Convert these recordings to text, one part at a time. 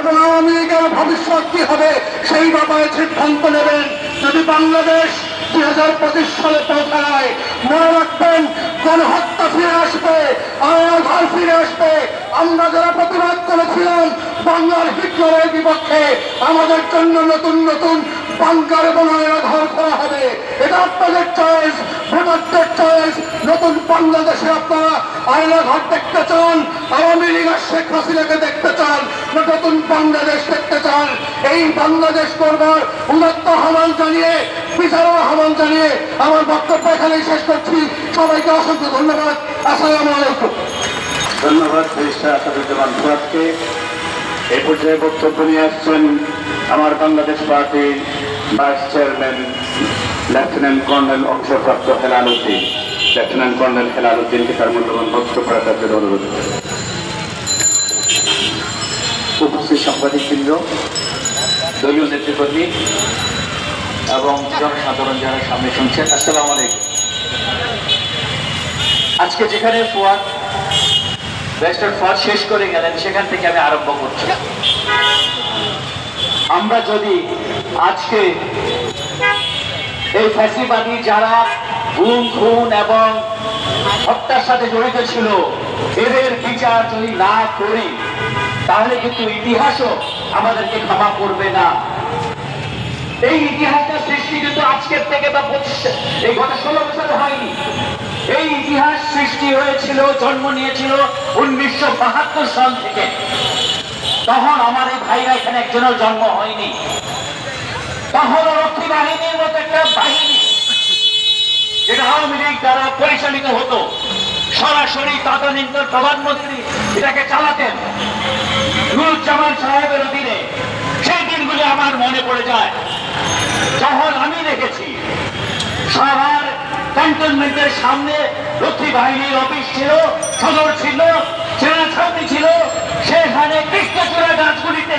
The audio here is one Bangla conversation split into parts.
এবং আওয়ামী লীগের ভবিষ্যৎ কি হবে, সেই ব্যাপারে সিদ্ধান্ত নেবেন। যদি বাংলাদেশ দুই হাজার পঁচিশ সালে পৌঁছায়, মনে রাখবেন, গণহত্যা ফিরে আসবে আয়নাঘর ফিরে আসবে। আমরা যারা প্রতিবাদ করেছিলাম, বাংলার হিটলারের বিপক্ষে, আমাদের জন্য নতুন নতুন বাংকার এবং আয়নাঘর করা হবে। এটা আপনাদের চয়েস ভোটারদের চয়েস নতুন বাংলাদেশে আপনারা আয়নাঘর দেখতে চান, আওয়ামী লীগ আর শেখ হাসিনাকে দেখতে চান নতুন বাংলাদেশ দেখতে চান। এই বাংলাদেশ করবার উন্নত আহ্বান জানিয়ে, বিচারও আহ্বান জানিয়ে আমার বক্তব্য এখানেই শেষ করছি। সবাইকে অসংখ্য ধন্যবাদ। আসসালামু আলাইকুম। ধন্যবাদ ব্যারিস্টার আসাদুজ্জামান ফুয়াদকে এই পর্যায়ে বক্তব্য নিয়ে আসছেন আমার বাংলাদেশ পার্টির ভাইস চেয়ারম্যান লেফটেন্যান্ট কর্নেল অবসরপ্রাপ্ত হেলাল উদ্দিন লেফটেন্যান্ট কর্নেল হেলাল উদ্দিনকে তার মূল্যবান বক্তব্য রাখার জন্য অনুরোধ করছি। উপস্থিত সাংবাদিকবৃন্দ, দলীয় নেতৃকর্মী এবং জনসাধারণ যারা সামনে শুনছেন, আসসালাম আলাইকুম। আজকে যেখানে ফুয়াদ, ব্যারিস্টার ফুয়াদ শেষ করে গেলেন, সেখান থেকে আমি আরম্ভ করছি। আমরা যদি আজকে এই ফ্যাসিবাদী যারা গুম, খুন এবং হত্যার সাথে জড়িত ছিল, এদের বিচার যদি না করি, তাহলে কিন্তু ইতিহাসও আমাদেরকে ক্ষমা করবে না। এই ইতিহাসটা সৃষ্টি কিন্তু আজকের থেকে বা পঁচিশ এই গত ষোলো বছরে হয়নি। এই ইতিহাস সৃষ্টি হয়েছিল, জন্ম নিয়েছিল উনিশশো বাহাত্তর সাল থেকে। তখন আমার এই ভাইরা এখানে একজনের জন্ম হয়নি। রক্ষী বাহিনীর মতো একটা বাহিনী। যেটা আওয়ামী লীগ দ্বারা পরিচালিত হতো। সরাসরি তদানীন্তন প্রধানমন্ত্রী এটাকে চালাতেন। নুরুজ্জামান সাহেবের অধীনে। সেই দিনগুলি আমার মনে পড়ে যায়। যখন আমি দেখেছি। সবার ক্যান্টনমেন্টের সামনে রক্ষী বাহিনীর অফিস ছিল, সদর ছিল সেনা ছাউনি ছিল। সেখানে কৃষ্ণচূড়া গাছগুলিতে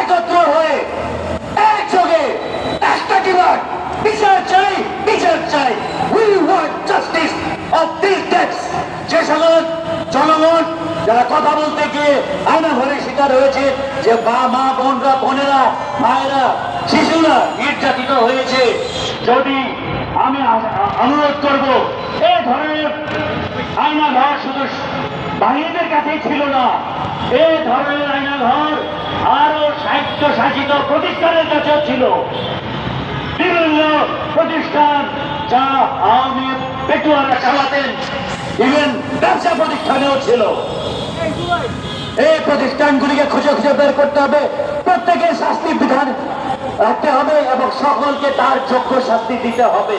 একত্র হয়ে একযোগে একটা কিবার বিচার চাই বিচার চাই। We want justice of this deaths যে সকল জনগণ যারা কথা বলতে গিয়ে আয়না ভরে শিকার হয়েছে, যে বা, মা, বোনরা, বোনেরা, মায়েরা, শিশুরা নির্যাতিত হয়েছে। যদি আমি অনুরোধ করব এই ধরনের আয়না ঘর শুধু বাহিনীদের কাছেই ছিল না। এই ধরনের আয়না ঘর আরও সাহিত্য শাসিত প্রতিষ্ঠানের কাছেও ছিল। বিভিন্ন প্রতিষ্ঠান যা আওয়ামী পেটুয়ারা চালাতেন, ইভেন ব্যবসা প্রতিষ্ঠানেও ছিল। এই প্রতিষ্ঠানগুলিকে খুঁজে খুঁজে বের করতে হবে। প্রত্যেকের শাস্তি বিধান রাখতে হবে এবং সকলকে তার যোগ্য শাস্তি দিতে হবে।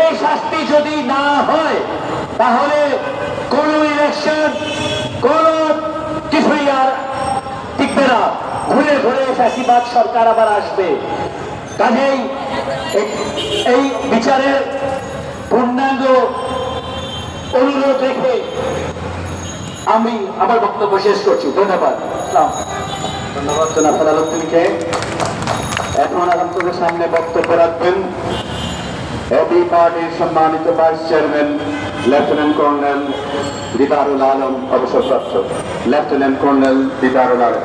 এই শাস্তি যদি না হয়, তাহলে কোন ইলেকশন, কোন কিছুই আর টিকবে না। ঘুরে ঘুরে ফ্যাসিবাদ সরকার আবার আসবে। কাজেই এই- বিচারের পূর্ণাঙ্গ অনুরোধ রেখে আমি আমার বক্তব্য শেষ করছি। ধন্যবাদ। ধন্যবাদ, জনাব হেলাল উদ্দিনকে এখন আপনাদের সামনে বক্তব্য রাখবেন। এবি পার্টির সম্মানিত vice chairman lieutenant colonel Didarul Alam অবসরপ্রাপ্ত। Lieutenant colonel Didarul Alam.